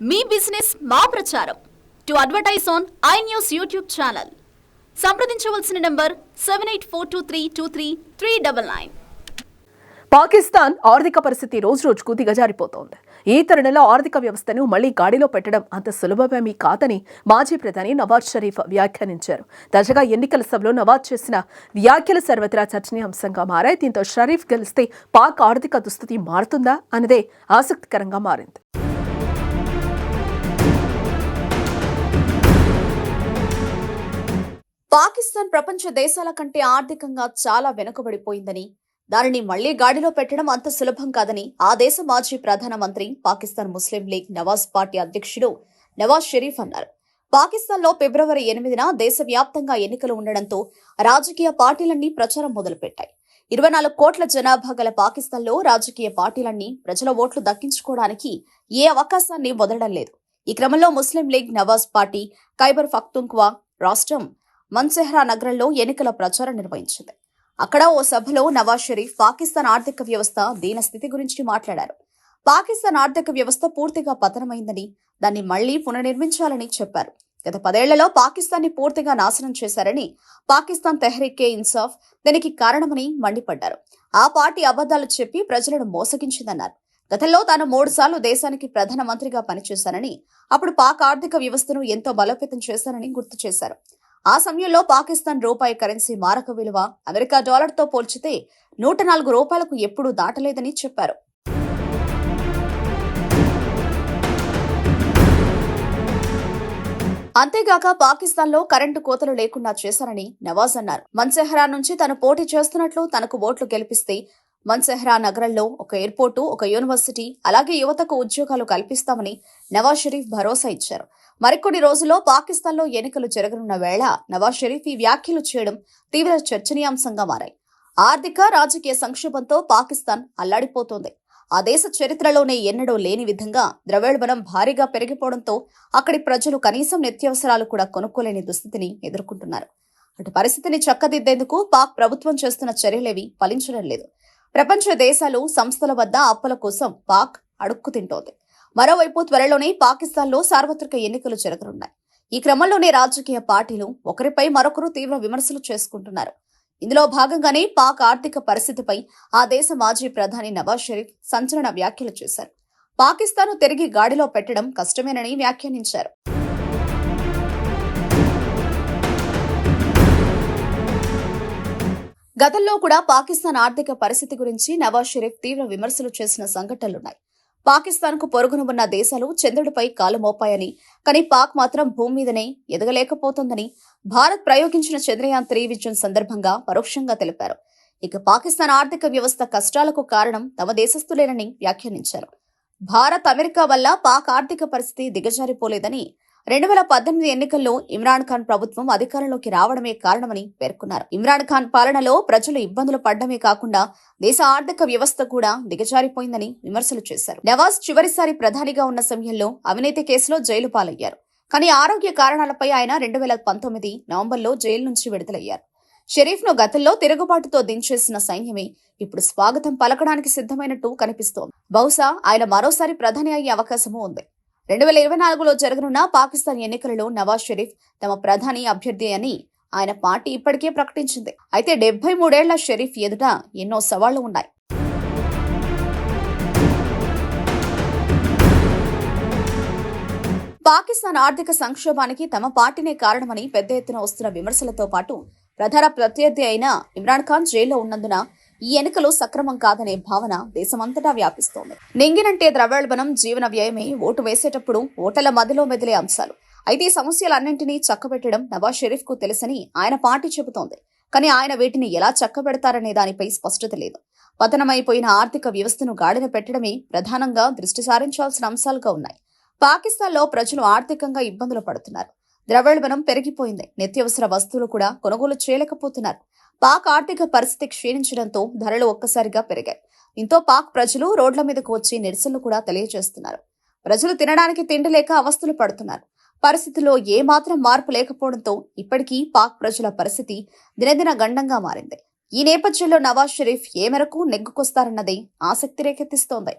మీ business మా ప్రచారం. To advertise on I news YouTube channel. సంప్రదించవలసిన number seven eight four two three two three three double nine. Pakistan ఆర్థిక పరిస్థితి రోజు రోజుకు దిగజారిపోతోంది. ఈ తరుణంలో ఆర్థిక వ్యవస్థను మళ్ళీ గాడిలో పెట్టడం అంత సులభమేమీ కాదని మాజీ ప్రధాని నవాజ్ షరీఫ్ వ్యాఖ్యానించారు. తాజాగా ఎన్నికల సభలో నవాజ్ చేసిన వ్యాఖ్యలు సర్వత్రా చర్చనీయాంశంగా మారాయి. దీంతో షరీఫ్ గెలిస్తే పాక్ ఆర్థిక దుస్థితి మారుతుందా? అన్నదే ఆసక్తికరంగా మారింది. పాకిస్తాన్ ప్రపంచ దేశాల కంటే ఆర్థికంగా చాలా వెనుకబడిపోయిందని దానిని మళ్ళీ గాడిలో పెట్టడం అంత సులభం కాదని ఆ దేశ మాజీ ప్రధానమంత్రి Pakistan Muslim League Nawaz party అధ్యక్షుడు నవాజ్ షరీఫ్ అన్నారు. పాకిస్తాన్లో ఫిబ్రవరి ఎనిమిదిన దేశవ్యాప్తంగా ఎన్నికలు ఉండడంతో రాజకీయ పార్టీలన్నీ ప్రచారం మొదలుపెట్టాయి. ఇరవై నాలుగు కోట్ల జనాభా గల పాకిస్తాన్లో రాజకీయ పార్టీలన్నీ ప్రజల ఓట్లు దక్కించుకోవడానికి ఏ అవకాశాన్ని వదలడం లేదు. ఈ క్రమంలో Muslim League Nawaz party Khyber Pakhtunkhwa రాష్ట్రం మన్సెహ్రా నగరంలో ఎన్నికల ప్రచారం నిర్వహించింది. అక్కడ ఓ సభలో నవాజ్ షరీఫ్ పాకిస్తాన్ ఆర్థిక వ్యవస్థ దీన స్థితి గురించి మాట్లాడారు. పాకిస్తాన్ ఆర్థిక వ్యవస్థ పూర్తిగా పతనమైందని దాన్ని మళ్ళీ పునర్నిర్మించాలని చెప్పారు. గత పదేళ్ళలో పాకిస్తాన్ని పూర్తిగా నాశనం చేశారని పాకిస్తాన్ తెహ్రీకే ఇన్సాఫ్ దీనికి కారణమని మండిపడ్డారు. ఆ పార్టీ అబద్దాలు చెప్పి ప్రజలను మోసగించిందన్నారు. గతంలో తాను మూడు సార్లు దేశానికి ప్రధానమంత్రిగా పనిచేశానని అప్పుడు పాక్ ఆర్థిక వ్యవస్థను ఎంతో బలోపేతం చేశానని గుర్తు చేశారు. ఆ సమయంలో పాకిస్తాన్ రూపాయి కరెన్సీ మారక విలువ అమెరికా డాలర్తో పోల్చితే నూట నాలుగు రూపాయలకు ఎప్పుడూ దాటలేదని చెప్పారు. అంతేగాక పాకిస్తాన్లో కరెంటు కోతలు లేకుండా చేశారని నవాజ్ అన్నారు. మన్సెహరా నుంచి తను పోటీ చేస్తున్నట్లు తనకు ఓట్లు గెలిపిస్తే మన్సెహ్రా నగరంలో ఒక ఎయిర్పోర్టు ఒక యూనివర్సిటీ అలాగే యువతకు ఉద్యోగాలు కల్పిస్తామని నవాజ్ షరీఫ్ భరోసా ఇచ్చారు. మరికొన్ని రోజుల్లో పాకిస్తాన్లో ఎన్నికలు జరగనున్న వేళ నవాజ్ షరీఫ్ ఈ వ్యాఖ్యలు చేయడం తీవ్ర చర్చనీయాంశంగా మారాయి. ఆర్థిక రాజకీయ సంక్షోభంతో పాకిస్తాన్ అల్లాడిపోతోంది. ఆ దేశ చరిత్రలోనే ఎన్నడూ లేని విధంగా ద్రవ్యోల్బణం భారీగా పెరిగిపోవడంతో అక్కడి ప్రజలు కనీసం నిత్యావసరాలు కూడా కొనుక్కోలేని దుస్థితిని ఎదుర్కొంటున్నారు. అటు పరిస్థితిని చక్కదిద్దేందుకు పాక్ ప్రభుత్వం చేస్తున్న చర్యలేవి ఫలించడం లేదు. ప్రపంచ దేశాలు సంస్థల వద్ద అప్పుల కోసం పాక్ అడుక్కు తింటోంది. మరోవైపు త్వరలోనే పాకిస్తాన్లో సార్వత్రిక ఎన్నికలు జరగనున్నాయి. ఈ క్రమంలోనే రాజకీయ పార్టీలు ఒకరిపై మరొకరు తీవ్ర విమర్శలు చేసుకుంటున్నారు. ఇందులో భాగంగానే పాక్ ఆర్థిక పరిస్థితిపై ఆ దేశ మాజీ ప్రధాని నవాజ్ షరీఫ్ సంచలన వ్యాఖ్యలు చేశారు. పాకిస్తాను తిరిగి గాడిలో పెట్టడం కష్టమేనని వ్యాఖ్యానించారు. గతంలో కూడా పాకిస్తాన్ ఆర్థిక పరిస్థితి గురించి నవాజ్ షరీఫ్ తీవ్ర విమర్శలు చేసిన సంఘటనలున్నాయి. పాకిస్తాన్కు పొరుగున ఉన్న దేశాలు చంద్రుడిపై కాలు మోపాయని కానీ పాక్ మాత్రం భూమి మీదనే ఎదగలేకపోతోందని భారత్ ప్రయోగించిన చంద్రయాన్ త్రీ విజయం సందర్భంగా పరోక్షంగా తెలిపారు. ఇక పాకిస్తాన్ ఆర్థిక వ్యవస్థ కష్టాలకు కారణం తమ దేశస్థులేనని వ్యాఖ్యానించారు. భారత్ అమెరికా వల్ల పాక్ ఆర్థిక పరిస్థితి దిగజారిపోలేదని రెండు వేల పద్దెనిమిది ఎన్నికల్లో ఇమ్రాన్ ఖాన్ ప్రభుత్వం అధికారంలోకి రావడమే కారణమని పేర్కొన్నారు. ఇమ్రాన్ ఖాన్ పాలనలో ప్రజలు ఇబ్బందులు పడ్డమే కాకుండా దేశ ఆర్థిక వ్యవస్థ కూడా దిగజారిపోయిందని విమర్శలు చేశారు. నవాజ్ చివరిసారి ప్రధానిగా ఉన్న సమయంలో అవినీతి కేసులో జైలు పాలయ్యారు. కానీ ఆరోగ్య కారణాలపై ఆయన రెండు వేల పంతొమ్మిది నవంబర్లో జైలు నుంచి విడుదలయ్యారు. షరీఫ్ను గతంలో తిరుగుబాటుతో దించేసిన సైన్యమే ఇప్పుడు స్వాగతం పలకడానికి సిద్ధమైనట్టు కనిపిస్తోంది. బహుశా ఆయన మరోసారి ప్రధాని అయ్యే అవకాశమూ ఉంది. రెండు వేల ఇరవై నాలుగులో జరగనున్న పాకిస్తాన్ ఎన్నికలలో నవాజ్ షరీఫ్ తమ ప్రధాని అభ్యర్థి అని ఆయన పార్టీ ఇప్పటికే ప్రకటించింది. అయితే డెబ్బై మూడేళ్ళ షరీఫ్ ఎదుట ఎన్నో సవాళ్ళు ఉన్నాయి. పాకిస్తాన్ ఆర్థిక సంక్షోభానికి తమ పార్టీనే కారణమని పెద్ద ఎత్తున వస్తున్న విమర్శలతో పాటు ప్రధాన ప్రత్యర్థి అయిన ఇమ్రాన్ ఖాన్ జైల్లో ఉన్నందున ఈ ఎన్నికలు సక్రమం కాదనే భావన దేశమంతటా వ్యాపిస్తోంది. నింగినంటే ద్రవ్యోల్బణం జీవన వ్యయమే ఓటు వేసేటప్పుడు ఓటల మధ్యలో మెదిలే అంశాలు. అయితే ఈ సమస్యలన్నింటినీ చక్కబెట్టడం నవాజ్ షరీఫ్కు తెలుసని ఆయన పార్టీ చెబుతోంది. కానీ ఆయన వీటిని ఎలా చక్కబెడతారనే దానిపై స్పష్టత లేదు. పతనమైపోయిన ఆర్థిక వ్యవస్థను గాడిన పెట్టడమే ప్రధానంగా దృష్టి సారించాల్సిన అంశాలుగా ఉన్నాయి. పాకిస్తాన్లో ప్రజలు ఆర్థికంగా ఇబ్బందులు పడుతున్నారు. ద్రవ్యోల్బణం పెరిగిపోయింది. నిత్యావసర వస్తువులు కూడా కొనుగోలు చేయలేకపోతున్నారు. పాక్ ఆర్థిక పరిస్థితి క్షీణించడంతో ధరలు ఒక్కసారిగా పెరిగాయి. దీంతో పాక్ ప్రజలు రోడ్ల మీదకు వచ్చి నిరసనలు కూడా తెలియజేస్తున్నారు. ప్రజలు తినడానికి తిండి లేక అవస్థలు పడుతున్నారు. పరిస్థితిలో ఏ మాత్రం మార్పు లేకపోవడంతో ఇప్పటికీ పాక్ ప్రజల పరిస్థితి దినదిన గండంగా మారింది. ఈ నేపథ్యంలో నవాజ్ షరీఫ్ ఏ మేరకు నెగ్గుకొస్తారన్నది ఆసక్తి రేకెత్తిస్తోంది.